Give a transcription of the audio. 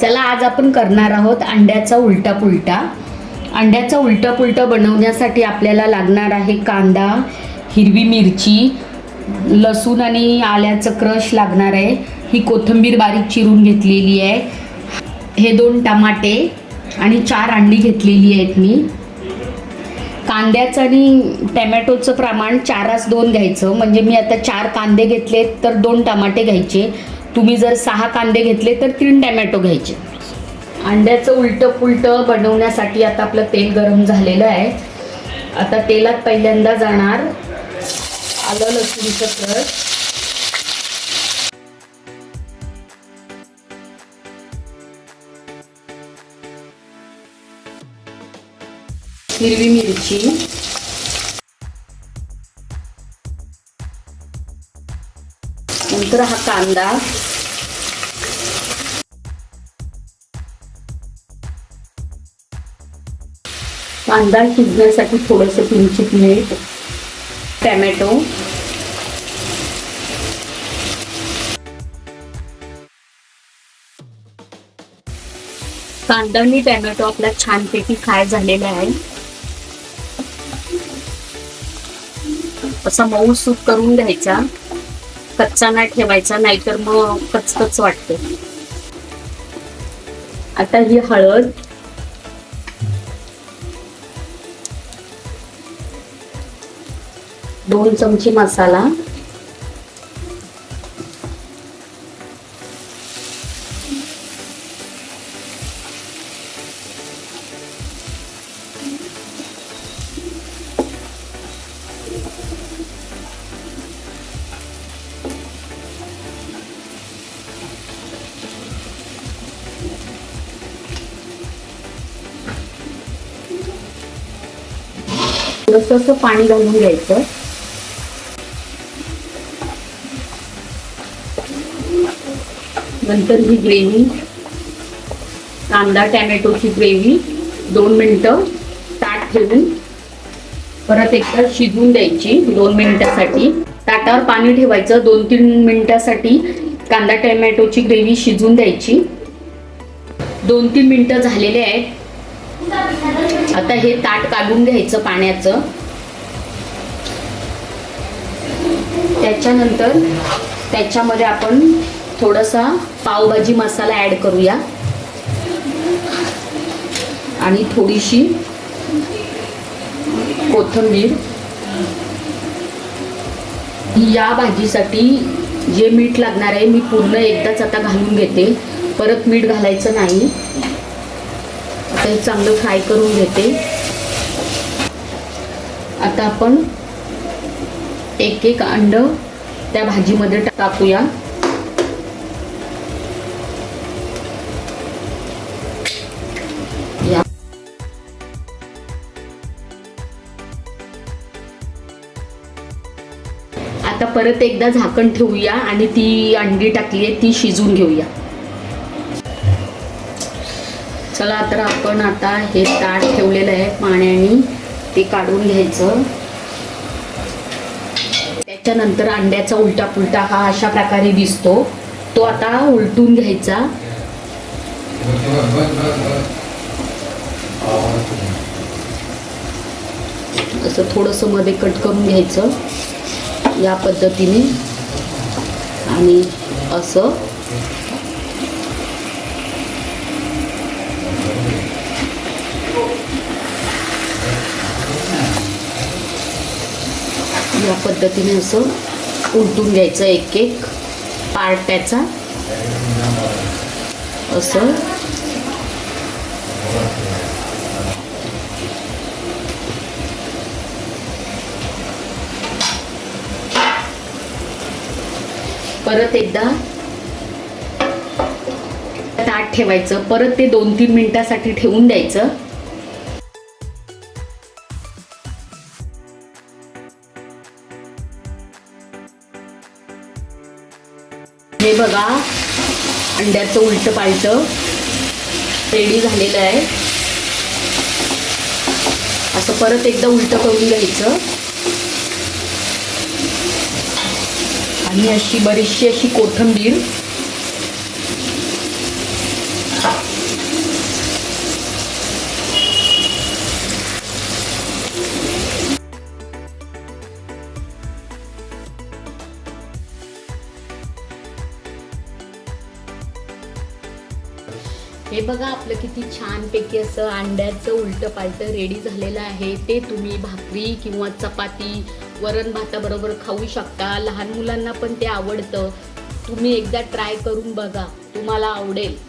चला आज आपण करणार आहोत अंड्याचा उलटा पुलटा अंड्याचा उलटा पुलटा बनवण्यासाठी आपल्याला लागणार आहे कांदा हिरवी मिरची लसूण आणि आल्याचं क्रश लागणार आहे. ही कोथिंबीर बारीक चिरून घेतलेली आहे. हे दोन टमाटे आणि चार अंडी घेतलेली आहेत मी. कांद्याचं आणि टॅमॅटोचं प्रमाण चारास दोन घ्यायचं. म्हणजे मी आता चार कांदे घेतले तर दोन टमाटे घ्यायचे. तुम्ही जर सहा कांदे घेतले तर तीन टॅमॅटो घ्यायचे. अंड्याचं उलटं पुलटं बनवण्यासाठी आता आपलं तेल गरम झालेलं आहे. आता तेलात पहिल्यांदा जाणार आलं लसूणचं क्रश हिरवी मिरची. नंतर हा कांदा. कांदा शिजण्यासाठी थोडंसं किंचित मीठ टॅमॅटो. कांदा आणि टॅमॅटो आपला छानपैकी फ्राय झालेला आहे. असा मऊ सूप करून घ्यायचा. कच्चा नाही ठेवायचा नाहीतर मग कचकच वाटते. आता ही हळद दोन चमची मसाला. थोडंसं असं पाणी घालून घ्यायचं नंतर ही ग्रेव्ही कांदा टॅमॅटोची ग्रेव्ही दोन मिनटं ताट ठेवून परत एकदा शिजवून द्यायची दोन मिनिटासाठी. ताटावर पाणी ठेवायचं दोन तीन मिनिटासाठी कांदा टॅमॅटोची ग्रेव्ही शिजवून द्यायची. दोन तीन मिनिटं झालेले आहेत. आता हे ताट काढून घ्यायचं पाण्याचं. त्याच्यानंतर त्याच्यामध्ये आपण थोडासा पावभाजी मसाला ॲड करूया. आणि थोडीशी कोथिंबीर. या भाजीसाठी जे मीठ लागणार आहे मी पूर्ण एकदाच आता घालून घेते. परत मीठ घालायचं नाही. आता हे चांगलं फ्राय करून घेते. आता आपण एक एक अंड त्या भाजीमध्ये टाकूया. आता परत एकदा झाकण ठेवूया आणि ती अंडी टाकली आहे ती शिजून घेऊया. चला तर आपण आता हे ताट ठेवलेलं आहे पाण्याने ते काढून घ्यायचं. त्याच्यानंतर अंड्याचा उलटा पुलटा हा अशा प्रकारे दिसतो. तो आता उलटून घ्यायचा. असं थोडंसं मध्ये कट करून घ्यायचं. या पद्धतीने आणि असं या पद्धतीने असं उलटून घ्यायचं एक एक पार्ट त्याचा असं परत एकदा ताट ठेवायचं. परत ते दोन तीन मिनिटासाठी ठेवून द्यायचं. हे बघा अंड्याचं उलट पालट रेडी झालेलं आहे. असं परत एकदा उलट करून घ्यायचं. आणि अशी बरीचशी अशी कोथिंबीर हे बघा आपलं किती छानपैकी असं अंड्याचं उलटं पालटं रेडी झालेलं आहे. ते तुम्ही भाकरी किंवा चपाती वरण भाताबरोबर खाऊ शकता. लहान मुलांना पण ते आवडतं. तुम्ही एकदा ट्राय करून बघा. तुम्हाला आवडेल.